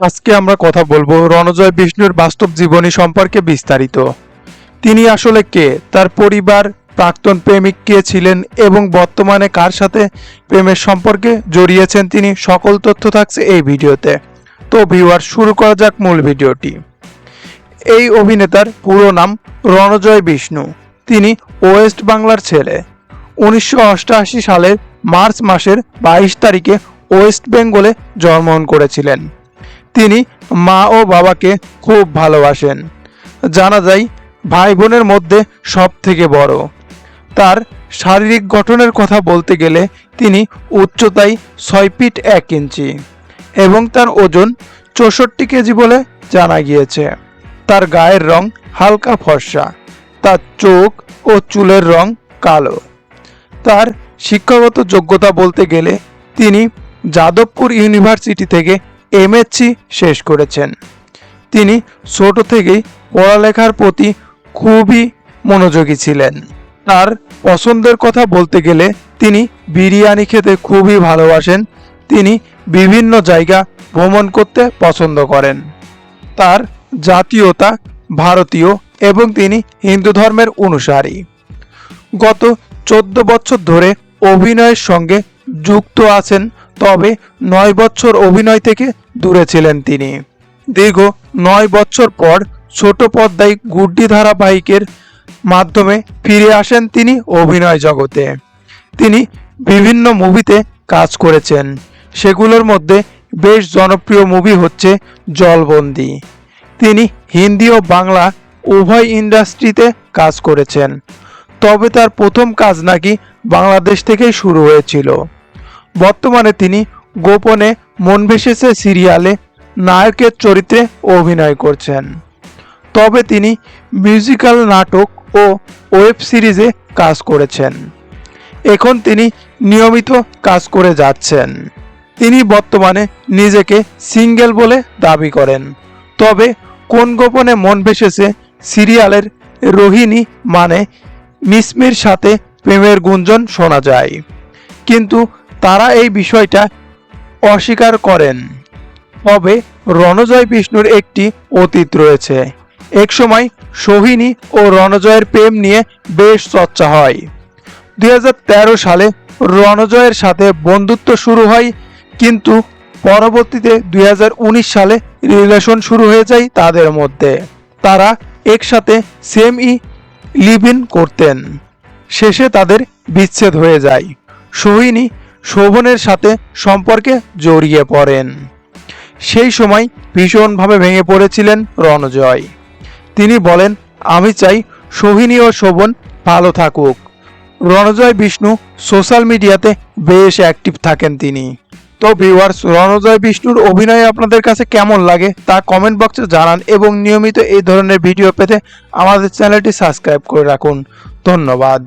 আজকে আমরা কথা বলব রণজয় বিষ্ণুর বাস্তব জীবনী সম্পর্কে বিস্তারিত। তিনি আসলে কে? তার পরিবার, প্রাক্তন প্রেমিক কে ছিলেন এবং বর্তমানে কার সাথে প্রেমের সম্পর্কে জড়িয়েছেন তিনি? সকল তথ্য থাকছে এই ভিডিওতে। তো ভিউয়ার শুরু করা যাক মূল ভিডিওটি। এই অভিনেতার পুরো নাম রণজয় বিষ্ণু। তিনি ওয়েস্ট বাংলার ছেলে। উনিশশো অষ্টআশি সালের মার্চ মাসের বাইশ তারিখে ওয়েস্ট বেঙ্গলে জন্মগ্রহণ করেছিলেন। তিনি মা ও বাবাকে খুব ভালোবাসেন। জানা যায় ভাই বোনের মধ্যে সব থেকে বড়। তার শারীরিক গঠনের কথা বলতে গেলে তিনি উচ্চতায় ছয় ফিট এক ইঞ্চি এবং তার ওজন চৌষট্টি কেজি বলে জানা গিয়েছে। তার গায়ের রং হালকা ফর্সা, তার চোখ ও চুলের রং কালো। তার শিক্ষাগত যোগ্যতা বলতে গেলে তিনি যাদবপুর ইউনিভার্সিটি থেকে এমএসসি শেষ করেছেন। তিনি ছোট থেকেই পড়ালেখার প্রতি খুবই মনোযোগী ছিলেন। তার পছন্দের কথা বলতে গেলে তিনি বিরিয়ানি খেতে খুবই ভালোবাসেন। তিনি বিভিন্ন জায়গা ভ্রমণ করতে পছন্দ করেন। তার জাতীয়তা ভারতীয় এবং তিনি হিন্দু ধর্মের অনুসারী। গত চোদ্দ বছর ধরে অভিনয়ের সঙ্গে যুক্ত আছেন তবে নয় বছর অভিনয় থেকে দূরে ছিলেন তিনি। দীর্ঘ নয় বছর পর ছোট পর্দায় গুড্ডি ধারাবাহিকের মাধ্যমে ফিরে আসেন তিনি অভিনয় জগতে। তিনি বিভিন্ন মুভিতে কাজ করেছেন। সেগুলোর মধ্যে বেশ জনপ্রিয় মুভি হচ্ছে জলবন্দি। তিনি হিন্দি ও বাংলা উভয় ইন্ডাস্ট্রিতে কাজ করেছেন। তবে তার প্রথম কাজ নাকি বাংলাদেশ থেকেই শুরু হয়েছিল। বর্তমানে তিনি গোপনে মন ভেসেছে সিরিয়ালে নায়কের চরিত্রে অভিনয় করছেন। তবে তিনি মিউজিক্যাল নাটক ও ওয়েব সিরিজে কাজ করেছেন। এখন তিনি নিয়মিত কাজ করে যাচ্ছেন। তিনি বর্তমানে নিজেকে সিঙ্গেল বলে দাবি করেন। তবে কোন গোপনে মন ভেসেছে সিরিয়ালের রোহিণী মানে মিসমির সাথে প্রেমের গুঞ্জন শোনা যায়। কিন্তু তারা এই বিষয়টা অস্বীকার করেন। তবে রণজয় বিষ্ণুর একটি অতীত রয়েছে। একসময় সোহিনী ও রণজয়ের প্রেম নিয়ে বেশ চর্চা হয়। দুই হাজার তেরো সালে রণজয়ের সাথে বন্ধুত্ব শুরু হয়, কিন্তু পরবর্তীতে দুই হাজার উনিশ সালে রিলেশন শুরু হয়ে যায় তাদের মধ্যে। তারা একসাথে সেম ই লিভ ইন করতেন। শেষে তাদের বিচ্ছেদ হয়ে যায়। সোহিনী শোভনের সাথে সম্পর্কে জড়িয়ে পড়েন। সেই সময় ভীষণভাবে ভেঙে পড়েছিলেন রণজয়। তিনি বলেন, আমি চাই সোহিনী ও শোভন ভালো থাকুক। রণজয় বিষ্ণু সোশ্যাল মিডিয়াতে বেশ অ্যাক্টিভ থাকেন তিনি। তো ভিউয়ার্স, রণজয় বিষ্ণুর অভিনয় আপনাদের কাছে কেমন লাগে তা কমেন্ট বক্সে জানান এবং নিয়মিত এই ধরনের ভিডিও পেতে আমাদের চ্যানেলটি সাবস্ক্রাইব করে রাখুন। ধন্যবাদ।